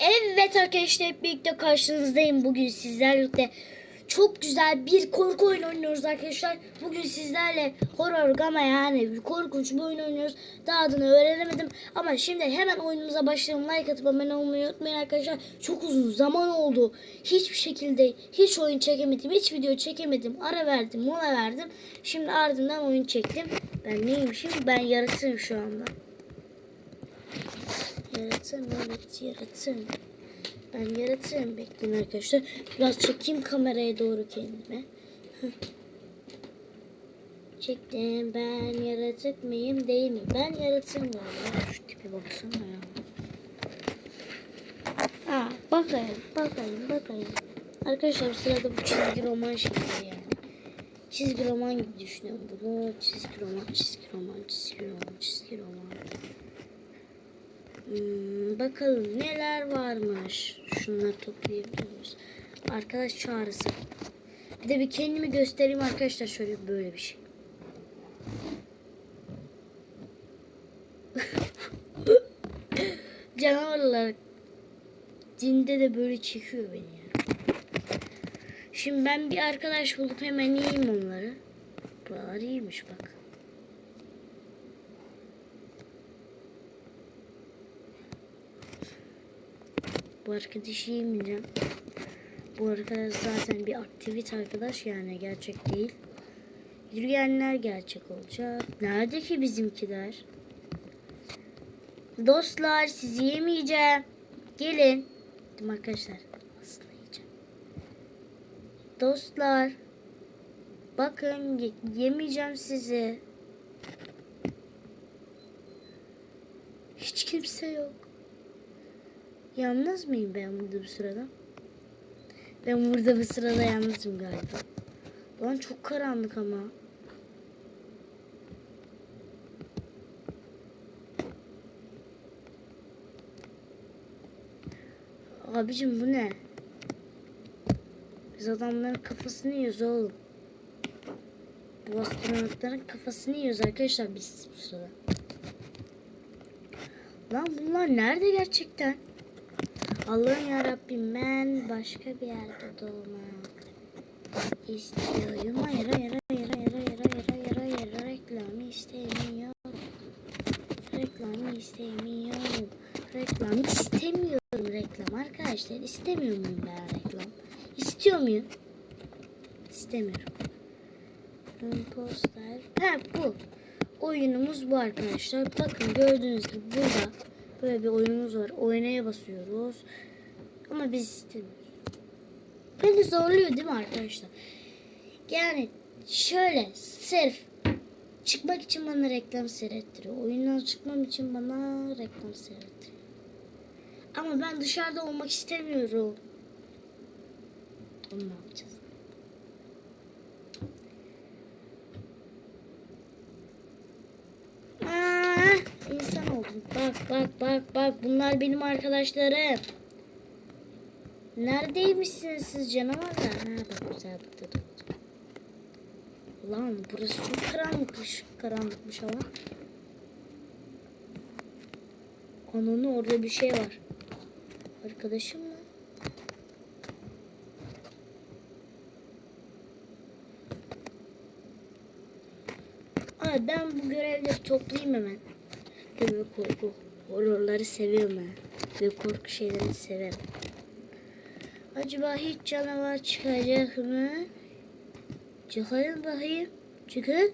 Evet arkadaşlar hep birlikte karşınızdayım. Bugün sizlerle çok güzel bir korku oyunu oynuyoruz arkadaşlar. Bugün sizlerle horror gama yani bir korkunç bir oyun oynuyoruz. Daha adını öğrenemedim. Ama şimdi hemen oyunumuza başlayalım. Like atıp abone olmayı unutmayın arkadaşlar. Çok uzun zaman oldu. Hiçbir şekilde hiç oyun çekemedim. Hiç video çekemedim. Ara verdim, mola verdim. Şimdi ardından oyun çektim. Ben neymişim? Ben yaratığım şu anda. Yaratığım evet yaratığım. Ben yaratığım bekleyin arkadaşlar. Biraz çekeyim kameraya doğru kendime. Çektim ben yaratık mıyım değil mi? Ben yaratığım galiba. Şu tipe baksana ya. Ha, bakayım bakayım bakayım. Arkadaşlar sırada bu çizgi roman şekli yani. Çizgi roman gibi düşünüyorum bunu. Çizgi roman, çizgi roman, çizgi roman. Hmm, bakalım neler varmış. Şunları toplayabiliyoruz. Arkadaş çağrısı. Bir de bir kendimi göstereyim arkadaşlar şöyle böyle bir şey. Canavarlar cinde de böyle çekiyor beni ya. Şimdi ben bir arkadaş bulup hemen yiyeyim onları. Buralar iyiymiş bak. Bu arkadaşı yemeyeceğim. Bu arkadaş zaten bir aktivite arkadaş yani gerçek değil. Yürüyenler gerçek olacak. Nerede ki bizimkiler? Dostlar sizi yemeyeceğim. Gelin. Dedim arkadaşlar aslında yiyeceğim. Dostlar. Bakın ye- yemeyeceğim sizi. Hiç kimse yok. Yalnız mıyım ben burada bu sırada? Ben burada bu sırada yalnızım galiba. Lan çok karanlık ama. Abicim bu ne? Biz adamların kafasını yiyoruz oğlum. Bu astronotların kafasını yiyoruz arkadaşlar biz bu sırada. Lan bunlar nerede gerçekten? Allah'ım ya Rabbim ben başka bir yerde doğmak istiyorum. Hayır hayır hayır hayır hayır hayır hayır hayır reklam istemiyorum. Reklam istemiyorum. Reklam istemiyorum reklam arkadaşlar. İstemiyor muyum ben reklam? İstiyor muyum? İstemiyorum. Poster. Ha bu. Oyunumuz bu arkadaşlar. Bakın gördüğünüz gibi burada böyle bir oyunumuz var. Oynaya basıyoruz. Ama biz istemiyoruz. Beni zorluyor değil mi arkadaşlar? Yani şöyle sırf çıkmak için bana reklam seyrettiriyor. Oyundan çıkmam için bana reklam seyrettiriyor. Ama ben dışarıda olmak istemiyorum. Onu ne yapacağız? Bak bak bak bak bunlar benim arkadaşlarım. Neredeymişsiniz siz canavarlar? Ha bak güzel burada da. Ulan burası çok karanlıkmış. Karanlıkmış ama. Ananı orada bir şey var. Arkadaşım mı? Aa, ben bu görevleri toplayayım hemen. Ben böyle korku, horrorları seviyorum ben. Ve korku şeylerini severim. Acaba hiç canavar çıkacak mı? Çıkayım bakayım. Çıkın.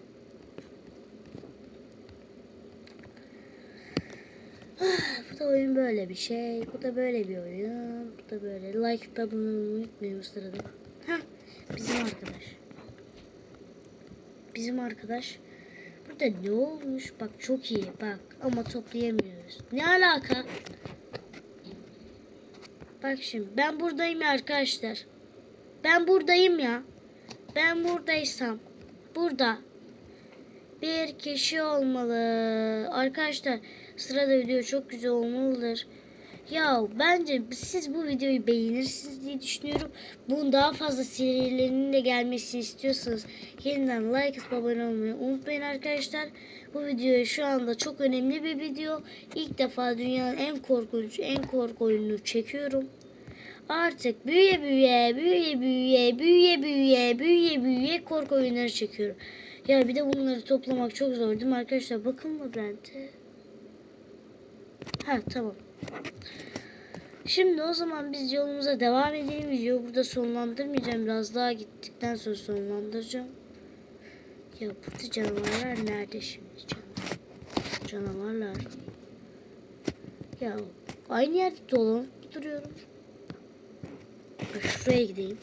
Ah, bu da oyun böyle bir şey. Bu da böyle bir oyun. Bu da böyle. Like da bunu unutmayın bu sırada. Hah, bizim arkadaş. Bizim arkadaş. Burada ne olmuş? Bak çok iyi bak. Ama toplayamıyoruz. Ne alaka? Bak şimdi ben buradayım ya arkadaşlar. Ben buradayım ya. Ben buradaysam burada bir kişi olmalı. Arkadaşlar sırada video çok güzel olmalıdır. Ya bence siz bu videoyu beğenirsiniz diye düşünüyorum. Bunun daha fazla serilerinin de gelmesini istiyorsanız yeniden like atıp abone olmayı unutmayın arkadaşlar. Bu video şu anda çok önemli bir video. İlk defa dünyanın en korkunç, en korku oyununu çekiyorum. Artık büyüye büyüye, büyüye büyüye, büyüye büyüye, büyüye büyüye korku oyunları çekiyorum. Ya bir de bunları toplamak çok zor değil mi arkadaşlar? Bakın mı bende? Ha tamam. Şimdi o zaman biz yolumuza devam edelim. Videoyu burada sonlandırmayacağım. Biraz daha gittikten sonra sonlandıracağım. Ya burada canavarlar nerede şimdi? Can- Canavarlar. Ya aynı yerde dolanıp duruyorum. Şuraya gideyim.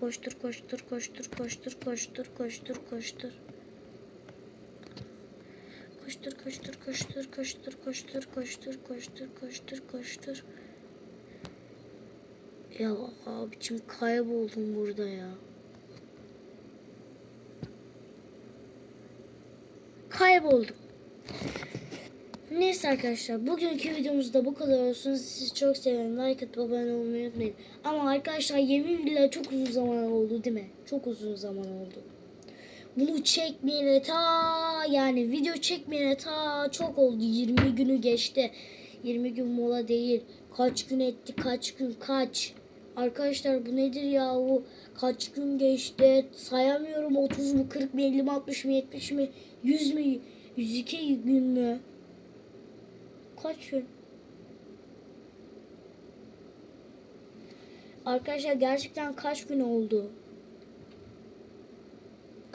Koştur koştur koştur koştur koştur koştur koştur. Koştur koştur koştur koştur koştur koştur koştur koştur koştur. Ya abicim kayboldum burada ya. Kayboldum. Neyse arkadaşlar bugünkü videomuz da bu kadar olsun. Sizi çok seviyorum. Like atıp abone olmayı unutmayın. Ama arkadaşlar yemin billahi çok uzun zaman oldu değil mi? Çok uzun zaman oldu. Bunu çekmeyene ta yani video çekmeyene ta çok oldu. 20 günü geçti. 20 gün mola değil. Kaç gün etti kaç gün kaç. Arkadaşlar bu nedir ya bu kaç gün geçti sayamıyorum 30 mu 40 mı 50 mi 60 mı 70 mi 100 mü 102 gün mü kaç gün Arkadaşlar gerçekten kaç gün oldu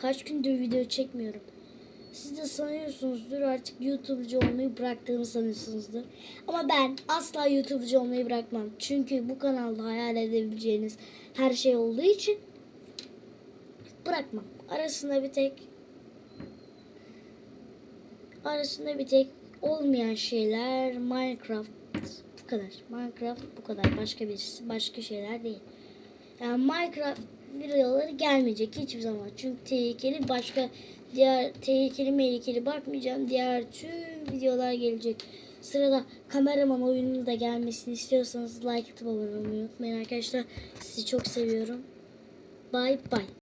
Kaç gündür video çekmiyorum. Siz de sanıyorsunuzdur artık YouTube'cu olmayı bıraktığımı sanıyorsunuzdur. Ama ben asla YouTube'cu olmayı bırakmam. Çünkü bu kanalda hayal edebileceğiniz her şey olduğu için bırakmam. Arasında bir tek arasında bir tek olmayan şeyler Minecraft bu kadar. Minecraft bu kadar. Başka birisi başka şeyler değil. Yani Minecraft videoları gelmeyecek hiçbir zaman. Çünkü tehlikeli başka diğer tehlikeli mehlikeli bakmayacağım. Diğer tüm videolar gelecek. Sırada kameraman oyununun da gelmesini istiyorsanız like atıp abone olmayı unutmayın arkadaşlar. Sizi çok seviyorum. Bye bye.